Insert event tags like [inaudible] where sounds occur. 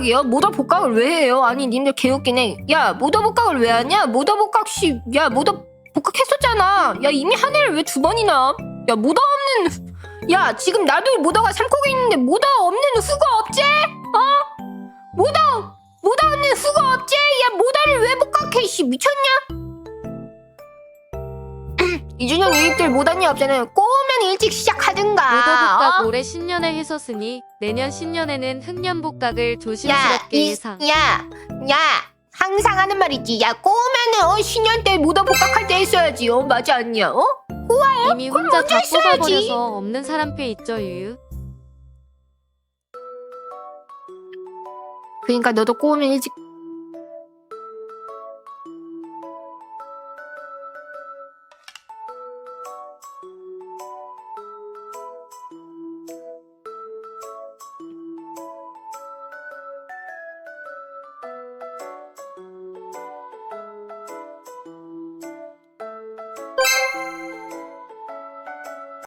복각이요? 모더 복각을 왜 해요? 아니 님들 개웃기네 야 모더 복각을 왜 하냐? 모더 복각 씨 야 모더 복각 했었잖아 야 이미 한 해를 왜 두 번이나 야 모더 없는 야 지금 나도 모더가 삼코기 있는데 모더 없는 후가 없지? 어? 모더 모더 없는 후가 없지? 야 모더를 왜 복각해 씨 미쳤냐? [clears throat] 이준영 유입들 모더니 없잖아요 꼬우면 일찍 시작하든가 어? 올해 신년에 했었으니 내년 신년에는 흑년복각을 야, 조심스럽게 이, 예상. 야, 야, 항상 하는 말 있지. 야, 꼬우면은 어 신년 때 모더 복각할 때 했어야지. 어 맞지 않냐? 어? 이미 혼자 다. 뽑아버려서 없는 사람 표 있죠 유유. 그러니까 너도 꼬우면 일찍